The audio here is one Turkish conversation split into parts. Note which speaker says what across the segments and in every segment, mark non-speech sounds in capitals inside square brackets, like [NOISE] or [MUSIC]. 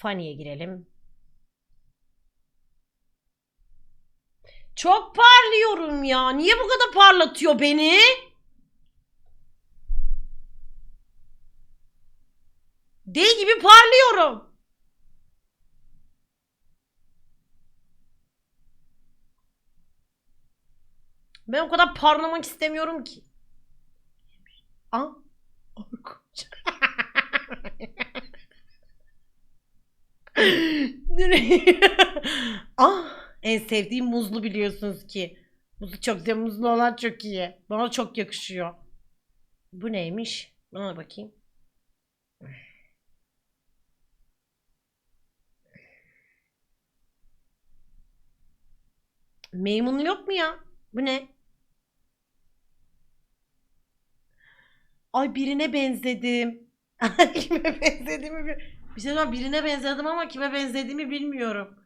Speaker 1: Funny'e girelim. Çok parlıyorum ya. Niye bu kadar parlatıyor beni? Deli gibi parlıyorum. Ben o kadar parlamak istemiyorum ki. Aa, korkunç. [LAUGHS] [LAUGHS] ah, en sevdiğim muzlu biliyorsunuz ki. Muzlu çok güzel, muzlu olan çok iyi. Bana çok yakışıyor. Bu neymiş? Bana bakayım. Meymunlu yok mu ya? Bu ne? Ay birine benzedim. [LAUGHS] kime benzediğimi bil- bir şey söyleyeyim, birine benzedim ama kime benzediğimi bilmiyorum.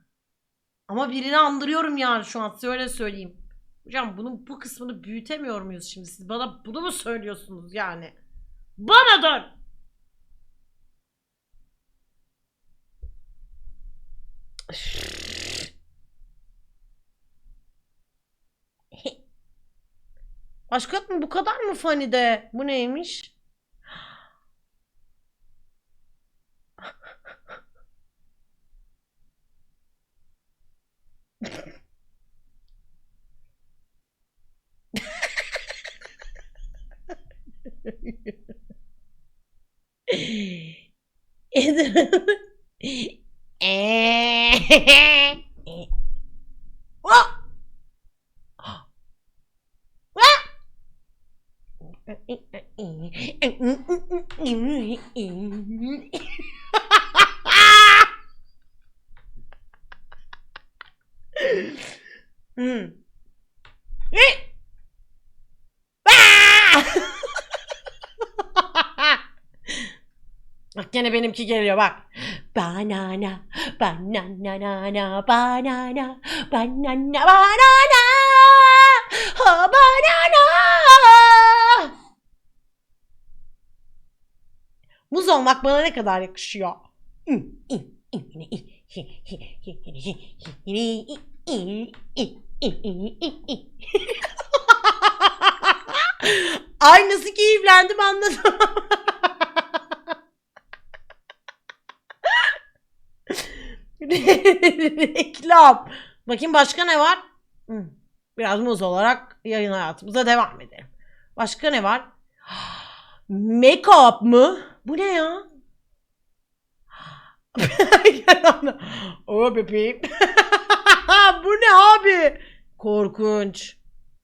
Speaker 1: Ama birini andırıyorum yani şu an size öyle söyleyeyim. Hocam bunun bu kısmını büyütemiyor muyuz şimdi? Siz bana bunu mu söylüyorsunuz yani? Bana dön! Başka mu? Bu kadar mı Fani'de? Bu neymiş? Oh! Benimki geliyor bak. Banana, banana, banana, banana, banana, banana. Muz olmak bana ne kadar yakışıyor. [LAUGHS] Ay nasıl keyiflendim anladım. [LAUGHS] [LAUGHS] Reklam. Bakayım başka ne var? Biraz muz olarak yayın hayatımıza devam edelim. Başka ne var? [GASPS] Make-up mı? Bu ne ya? [LAUGHS] O bebeğim. [LAUGHS] Bu ne abi? Korkunç.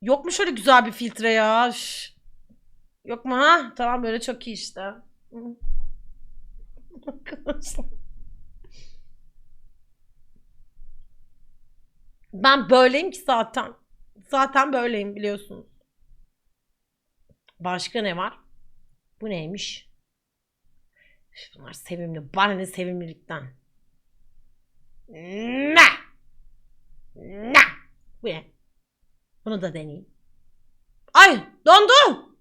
Speaker 1: Yok mu şöyle güzel bir filtre ya? Üş. Yok mu ha? Tamam böyle çok iyi işte. Arkadaşlar. Ben böyleyim ki zaten. Zaten böyleyim biliyorsunuz. Başka ne var? Bu neymiş? Bunlar sevimli. Bana ne sevimlilikten. Ne? Ne? Bu ne? Bunu da deneyeyim. Ay dondu.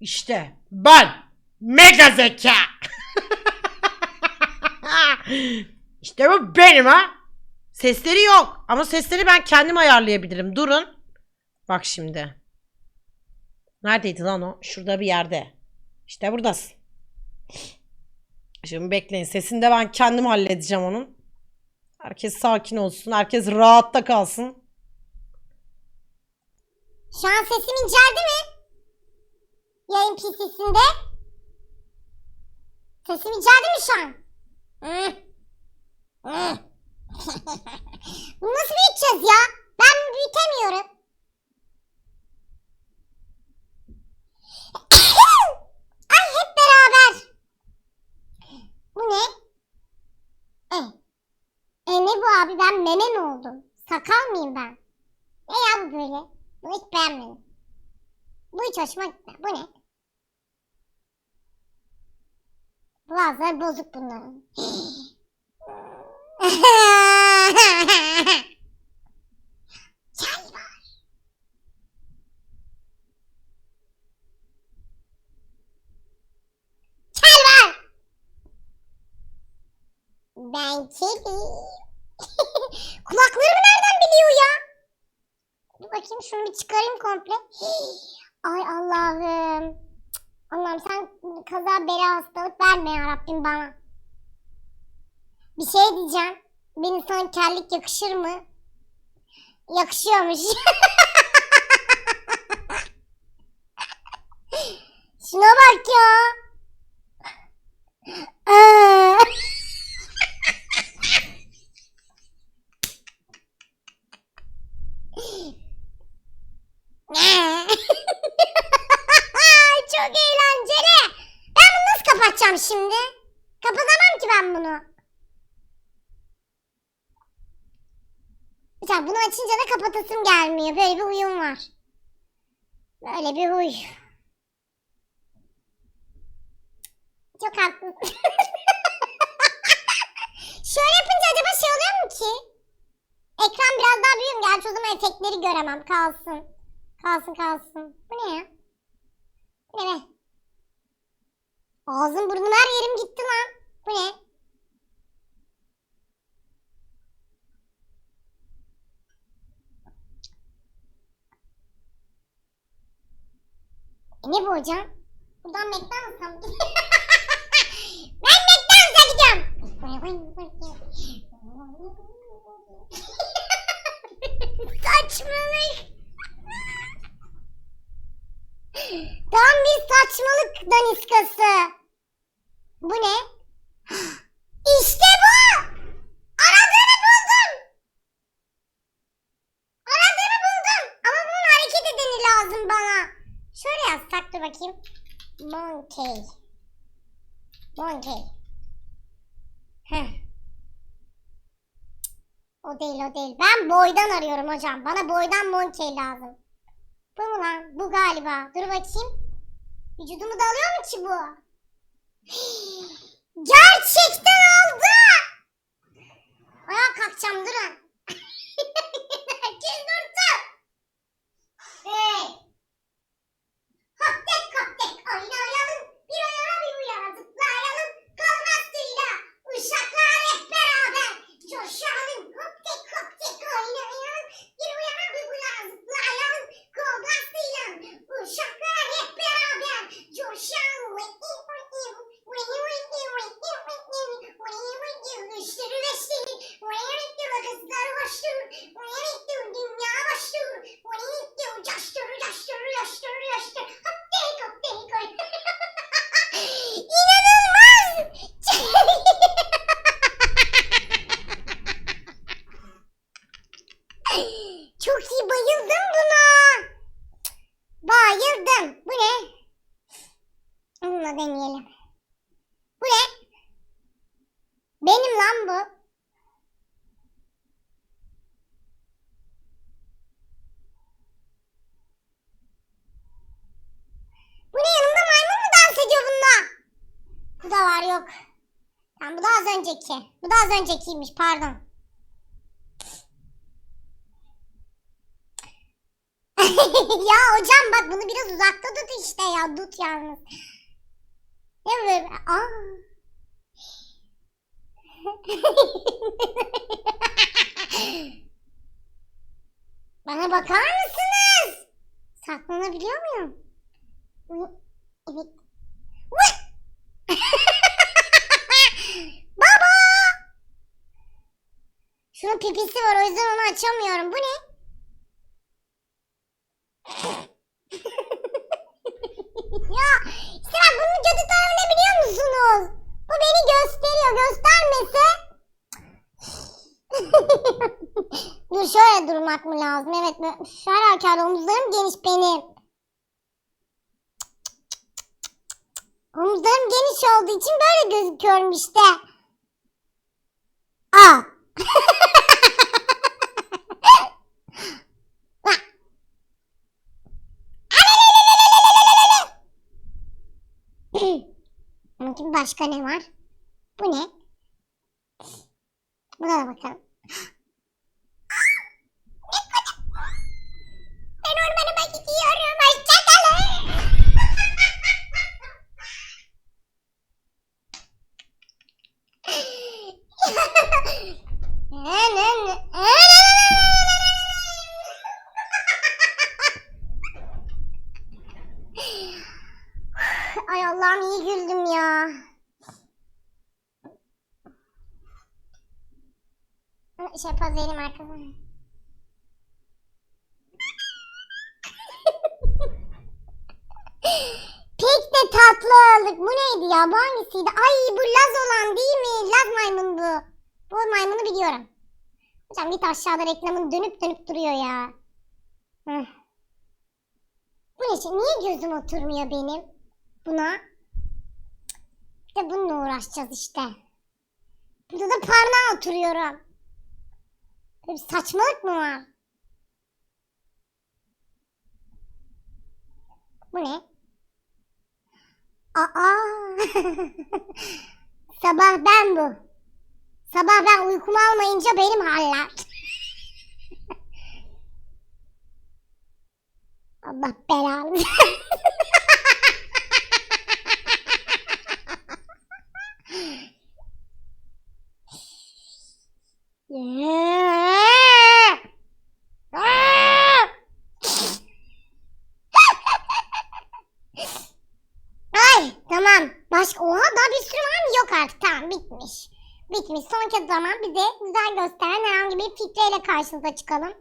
Speaker 1: İşte ben mega zeka. [LAUGHS] işte bu benim ha. Sesleri yok ama sesleri ben kendim ayarlayabilirim. Durun. Bak şimdi. Neredeydi lan o? Şurada bir yerde. İşte buradasın. Şimdi bekleyin. Sesini de ben kendim halledeceğim onun. Herkes sakin olsun. Herkes rahatta kalsın.
Speaker 2: Şu an sesim inceldi mi? Yayın PC'sinde. Sesim inceldi mi şu an? Hı. Hı. Nasıl büyüteceğiz ya? Ben büyütemiyorum. [COUGHS] Ay hep beraber. Bu ne? E. E ne bu abi ben meme mi oldum? Sakal mıyım ben? Ne ya bu böyle? Bunu hiç beğenmedim. Bu hiç hoşuma gitmedi. Bu ne? Boğazları bozuk bunların. [GASPS] [LAUGHS] Çay var. Ben kedi. Kulaklarımı nereden biliyor ya? Dur bakayım şunu bir çıkarayım komple. [GASPS] Ay Allah'ım. Allah'ım sen kaza bela hastalık verme ya Rabbim bana. Bir şey diyeceğim. Benim sana kellik yakışır mı? Yakışıyormuş. [LAUGHS] Şuna bak ya. Aa. Çok eğlenceli. Ben bunu nasıl kapatacağım şimdi? Kapatamam ki ben bunu. Mesela bunu açınca da gelmiyor. Böyle bir huyum var. Böyle bir huy. Çok haklısın. [LAUGHS] Şöyle yapınca acaba şey oluyor mu ki? Ekran biraz daha büyüyor mu? Gerçi o zaman efektleri göremem. Kalsın. Kalsın kalsın. Bu ne ya? Bu ne be? Ağzım burnum her yerim gitti lan. Bu ne? E ne bu hocam? Buradan McDonald's'a mı [LAUGHS] ben McDonald's'a gidiyorum. [LAUGHS] Saçmalık. Tam bir saçmalık daniskası. Bu ne? [GASPS] İşte bu. Aradığını buldum. Aradığını buldum. Ama bunun hareket edeni lazım bana. Şöyle yazsak dur bakayım. Monkey. Monkey. Heh. O değil o değil. Ben boydan arıyorum hocam. Bana boydan monkey lazım. Bu mu lan? Bu galiba. Dur bakayım. Vücudumu da alıyor mu ki bu? [GASPS] Gerçekten aldı. Ayağa kalkacağım durun. [LAUGHS] Herkes dursun. Hey. Uşaklar hep beraber. Coşalım. Hop tek hop tek oynayalım. Bir uyana bir uyana zıplayalım. Kalmazsıyla uşaklar hep beraber. Coşalım. Iştırı beştiri. Kızlar başlıyor. Dünya başlıyor. Coştur, coştur, coştur, coştur. Hop tek hop tek oy. İnanılmaz. Çok iyi bayıldım buna. Bayıldım. Bu ne? Bununla deneyelim. Bu ne? Benim lan bu. Bu ne yanımda maymun mu dans ediyor bunda? Bu da var yok. Tamam bu da az önceki. Öncekiymiş pardon. [LAUGHS] ya hocam bak bunu biraz uzakta tut işte ya tut yalnız. Ne böyle? Aa. [LAUGHS] Bana bakar mısınız? Saklanabiliyor muyum? Evet. [LAUGHS] Şunun pipisi var o yüzden onu açamıyorum. Bu ne? [LAUGHS] ya bak bunun kötü tarafı ne biliyor musunuz? Bu beni gösteriyor. Göstermese [LAUGHS] Dur şöyle durmak mı lazım? Evet halükarda omuzlarım geniş benim. Omuzlarım geniş olduğu için böyle gözüküyorum işte. Aa. Bakayım başka ne var? Bu ne? Buna da bakalım. Ben ormanıma gidiyorum. Hoşçakalın. Ay Allah'ım iyi güldüm ya. Şey pazarım arkadaşlar. Pek de tatlı olduk. Bu neydi ya? Bu hangisiydi? Ay bu Laz olan değil mi? Laz maymun bu. Bu maymunu biliyorum. Hocam git aşağıda reklamın dönüp dönüp duruyor ya. Bu ne? şey? Niye gözüm oturmuyor benim? Buna. Bir de bununla uğraşacağız işte. Burada da parmağa oturuyorum. Böyle bir saçmalık mı var? Bu ne? Aa! [LAUGHS] Sabah ben bu. Sabah ben uykumu almayınca benim haller. [LAUGHS] Allah belanı. [LAUGHS] Ay tamam. Başka oha daha bir sürü var mı? Yok artık tamam bitmiş. Bitmiş. Son kez zaman bize güzel gösteren herhangi bir filtreyle karşınıza çıkalım.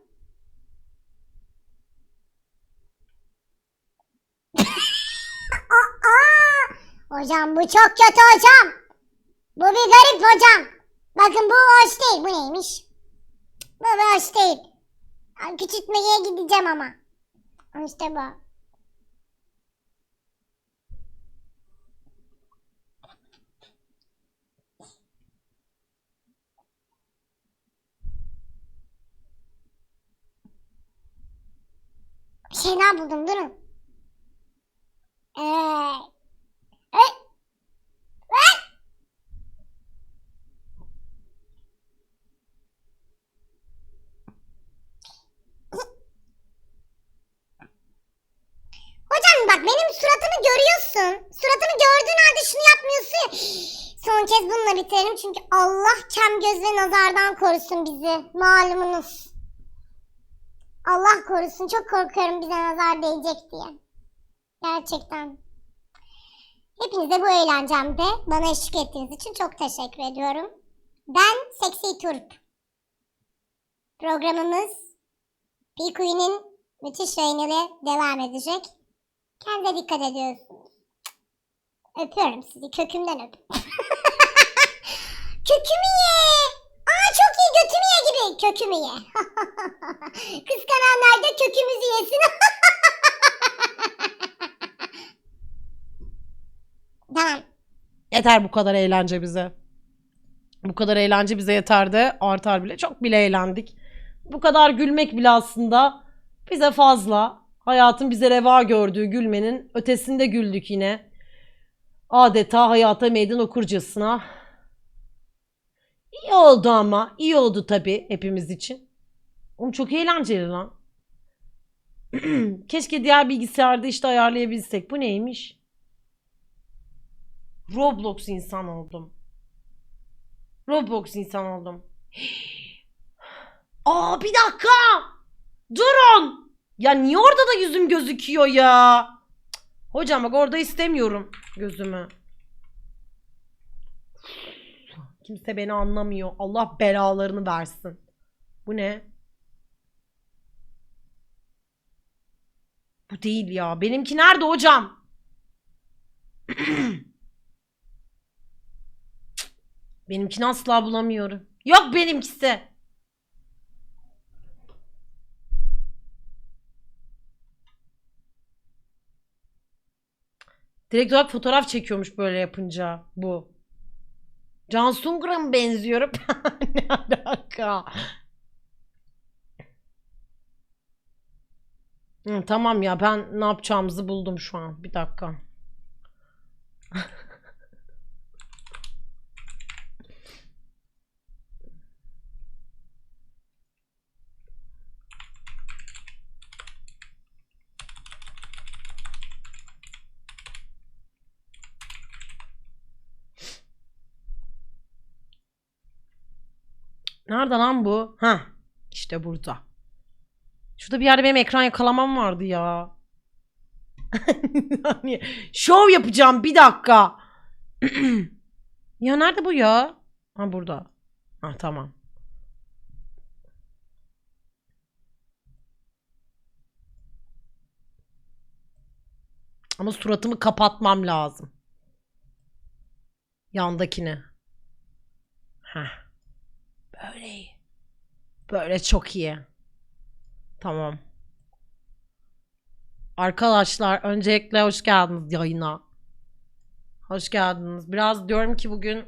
Speaker 2: [LAUGHS] Aa, hocam bu çok kötü hocam. Bu bir garip hocam. Bakın bu hoş değil. Bu neymiş? Bu hoş değil. Küçültmeye gideceğim ama. İşte bu. Şey daha buldum durun. Ee, e, e. Hocam bak benim suratımı görüyorsun. Suratımı gördüğün halde şunu yapmıyorsun. Son kez bununla bitirelim çünkü Allah kem göz nazardan korusun bizi. Malumunuz. Allah korusun çok korkuyorum bize nazar değecek diye. Gerçekten. Hepinize bu eğlencemde bana eşlik ettiğiniz için çok teşekkür ediyorum. Ben Seksi Turp. Programımız Pikui'nin müthiş yayınıyla devam edecek. Kendinize dikkat ediyorsunuz. Öpüyorum sizi. Kökümden öp. [LAUGHS] Kökümü ye. Aa çok iyi götümü ye. Kökümü ye. [LAUGHS] Kıskananlar da kökümüzü yesin. [LAUGHS] tamam.
Speaker 1: Yeter bu kadar eğlence bize. Bu kadar eğlence bize yeter de artar bile. Çok bile eğlendik. Bu kadar gülmek bile aslında bize fazla. Hayatın bize reva gördüğü gülmenin ötesinde güldük yine. Adeta hayata meydan okurcasına. İyi oldu ama. iyi oldu tabii hepimiz için. Oğlum çok eğlenceli lan. [CLEARS THROAT] Keşke diğer bilgisayarda işte ayarlayabilsek. Bu neymiş? Roblox insan oldum. Roblox insan oldum. [GASPS] Aa bir dakika. Durun. Ya niye orada da yüzüm gözüküyor ya? Hocam bak orada istemiyorum gözümü. Kimse beni anlamıyor. Allah belalarını versin. Bu ne? Bu değil ya. Benimki nerede hocam? [CLEARS THROAT] Benimkini asla bulamıyorum. Yok benimkisi. Direkt olarak fotoğraf çekiyormuş böyle yapınca bu. Can Sungur'a mı benziyorum? [LAUGHS] ne alaka? Hı, tamam ya ben ne yapacağımızı buldum şu an. Bir dakika. Nerede lan bu? Ha, işte burada. Şurada bir yerde benim ekran yakalamam vardı ya. Yani [LAUGHS] şov yapacağım bir dakika. [CLEARS THROAT] ya nerede bu ya? Ha burada. Ha tamam. Ama suratımı kapatmam lazım. Yandakini. Heh. Böyle iyi. Böyle çok iyi. Tamam. Arkadaşlar öncelikle hoş geldiniz yayına. Hoş geldiniz. Biraz diyorum ki bugün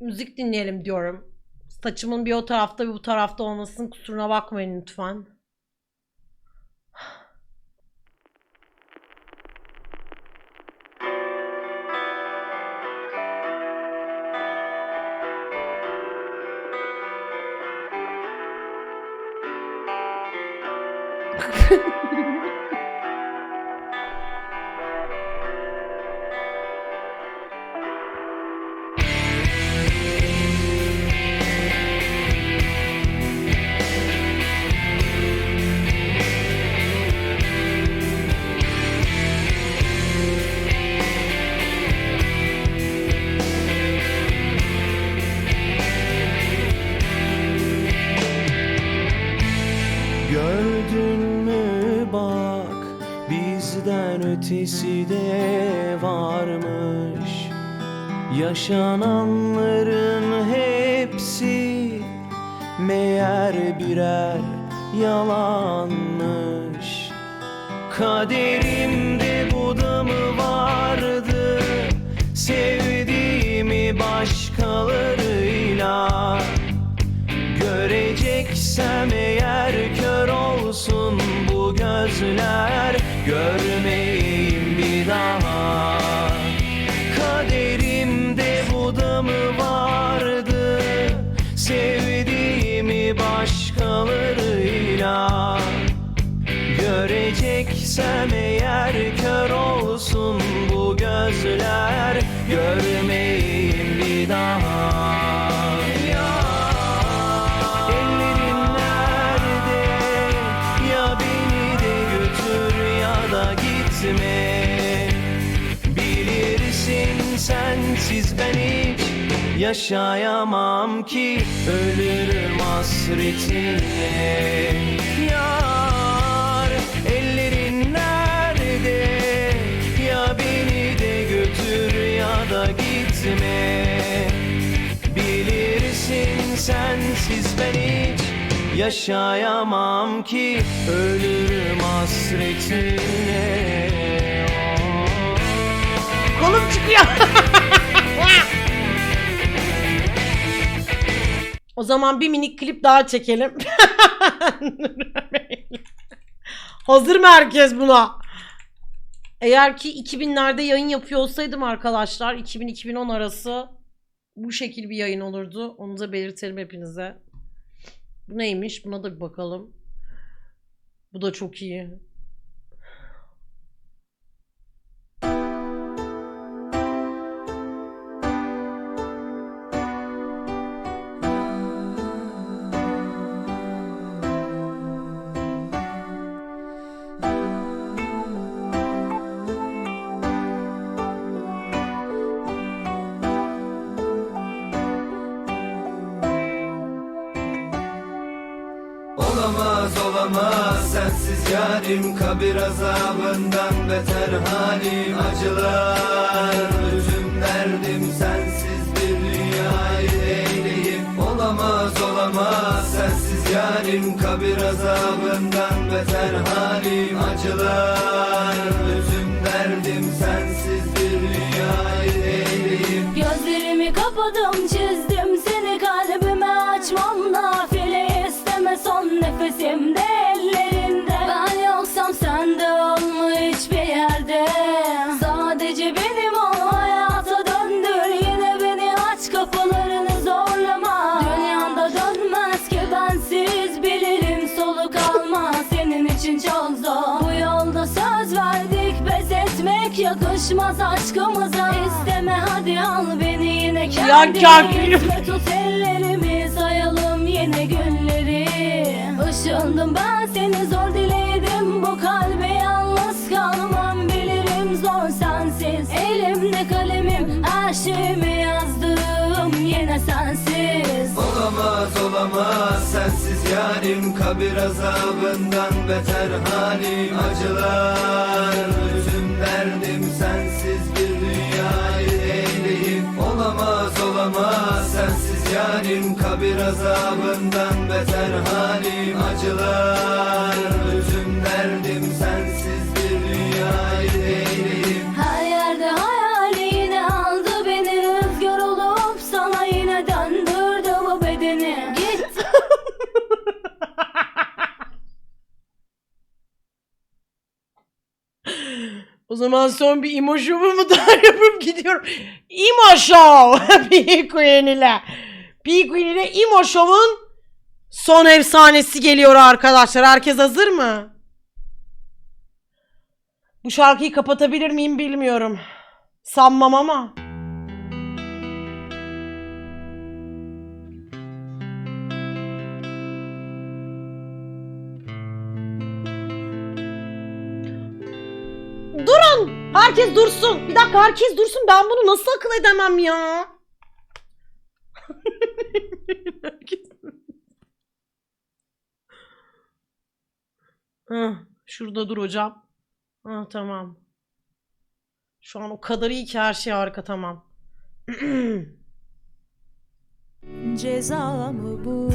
Speaker 1: müzik dinleyelim diyorum. Saçımın bir o tarafta bir bu tarafta olmasın kusuruna bakmayın lütfen.
Speaker 3: Yaşananların yaşayamam ki Ölürüm hasretine. Yar ellerin nerede? Ya beni de götür ya da gitme. Bilirsin sensiz ben hiç yaşayamam ki Ölürüm hasretine.
Speaker 1: Kolum çıkıyor. [LAUGHS] o zaman bir minik klip daha çekelim. [LAUGHS] Hazır mı herkes buna? Eğer ki 2000'lerde yayın yapıyor olsaydım arkadaşlar 2000-2010 arası bu şekil bir yayın olurdu. Onu da belirtelim hepinize. Bu neymiş? Buna da bir bakalım. Bu da çok iyi.
Speaker 4: Olamaz sensiz yarim Kabir azabından beter. Halim Acılar özüm derdim sensiz bir dünyayı eyleyim Olamaz olamaz sensiz yarim Kabir azabından beter. Halim Acılar özüm derdim sensiz bir dünyayı eyleyim
Speaker 5: Gözlerimi kapadım çizdim seni kalbime. Açmam nafile isteme son nefesimde yakışmaz aşkımıza. İsteme hadi al beni yine kendine
Speaker 6: Kamil.
Speaker 5: Ve tut ellerimi sayalım yine günleri. Işındım ben seni zor diledim Bu kalbe
Speaker 4: Olamaz sensiz yarim. Kabir azabından beter halim. Acılar bütün derdim. Sensiz bir dünyayı eyleyip Olamaz olamaz. Sensiz yarim. Kabir azabından beter halim. Acılar bütün derdim. Sensiz bir dünyayı
Speaker 6: zaman son bir şovumu daha [LAUGHS] yapıp gidiyorum. İmo Show! [LAUGHS] P Queen ile. P Queen ile İmo Show'un son efsanesi geliyor arkadaşlar. Herkes hazır mı? Bu şarkıyı kapatabilir miyim bilmiyorum. Sanmam ama. Herkes dursun. Bir dakika herkes dursun. Ben bunu nasıl akıl edemem ya? Hah, şurada dur hocam. Ha, tamam. Şu an o kadar iyi ki her şey harika tamam. [CLEARS THROAT]
Speaker 1: Ceza mı bu?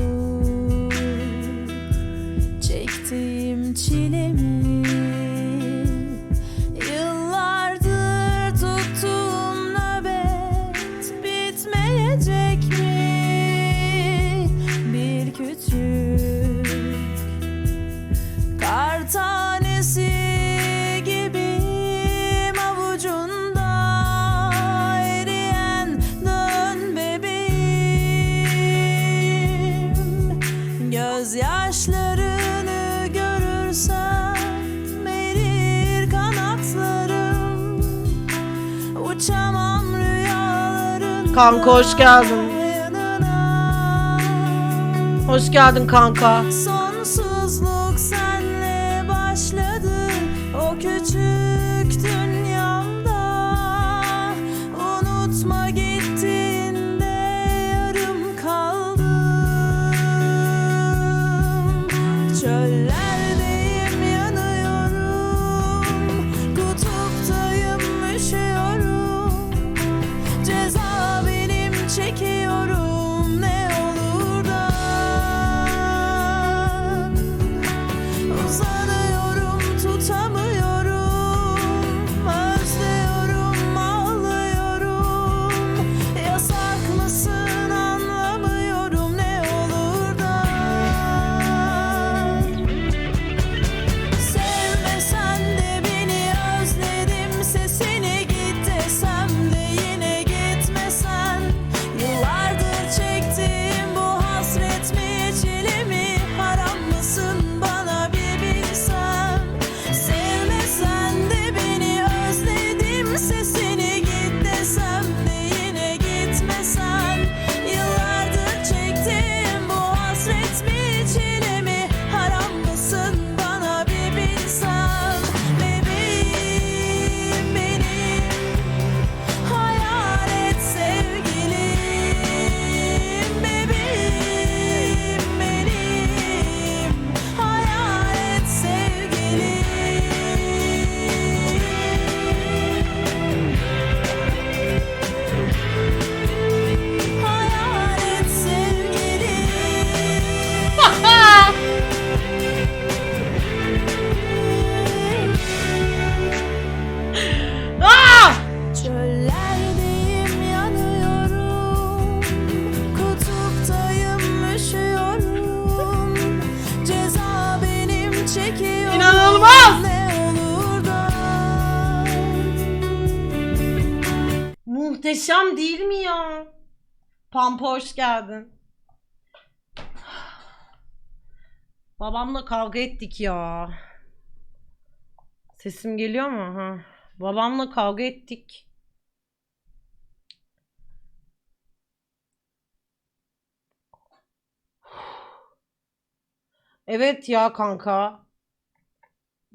Speaker 1: Çektiğim çile mi?
Speaker 6: Kanka hoş geldin. Hoş geldin kanka. Pampa hoş geldin. Babamla kavga ettik ya. Sesim geliyor mu? Ha.
Speaker 1: Babamla kavga ettik. Evet ya kanka.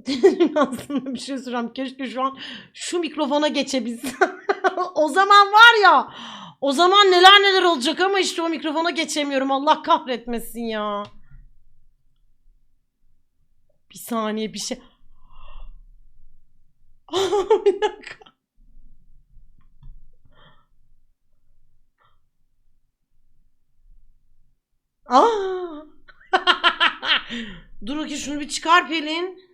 Speaker 1: [LAUGHS] Aslında bir şey söyleyeceğim. Keşke şu an şu mikrofona geçebilsem. [LAUGHS] o zaman var ya. O zaman neler neler olacak ama işte o mikrofona geçemiyorum. Allah kahretmesin ya. Bir saniye bir şey. [LAUGHS] bir dakika. Aa! [LAUGHS] Dur ki şunu bir çıkar Pelin.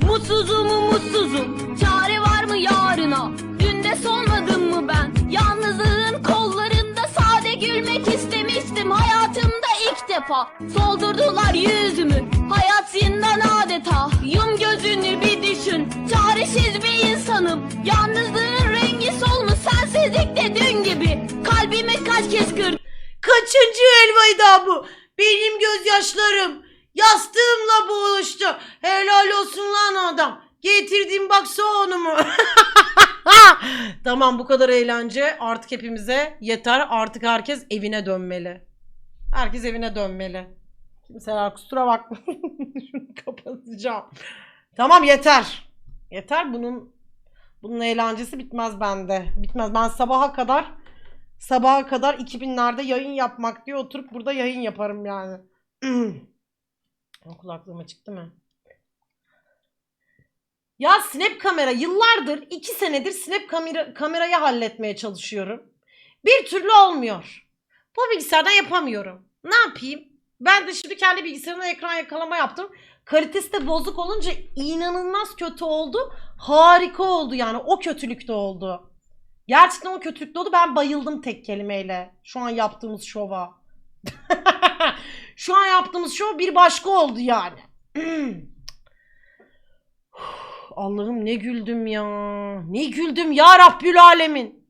Speaker 7: Mutsuzum mutsuzum Çare var mı yarına? Dünde solmadım mı ben? Yalnızlığın kollarında Sade gülmek istemiştim. Hayatımda ilk defa Soldurdular yüzümü. Hayat zindan adeta. Yum gözünü bir düşün. Çaresiz bir insanım. Yalnızlığın rengi solmuş Sensizlik de dün gibi. Kalbimi kaç kez kırdın
Speaker 1: Kaçıncı elmaydı bu? Benim gözyaşlarım yastığımla boğuştu. Helal olsun lan adam. Getirdim bak soğunumu. [LAUGHS] tamam bu kadar eğlence artık hepimize yeter. Artık herkes evine dönmeli. Herkes evine dönmeli. Kimseler kusura bakmayın. [LAUGHS] Şunu kapatacağım. Tamam yeter. Yeter bunun bunun eğlencesi bitmez bende. Bitmez. Ben sabaha kadar sabaha kadar 2000'lerde yayın yapmak diye oturup burada yayın yaparım yani. [CLEARS THROAT] Kulaklığım açık değil mi? Ya snap kamera yıllardır 2 senedir snap kamera, kamerayı halletmeye çalışıyorum. Bir türlü olmuyor. Bu bilgisayardan yapamıyorum. Ne yapayım? Ben de şimdi kendi bilgisayarımda ekran yakalama yaptım. Kalitesi de bozuk olunca inanılmaz kötü oldu. Harika oldu yani. O kötülükte oldu. Gerçekten o kötülükte oldu. Ben bayıldım tek kelimeyle. Şu an yaptığımız şova. [LAUGHS] Şu an yaptığımız şov bir başka oldu yani. Allah'ım ne güldüm ya. Ne güldüm ya Rabbül Alemin.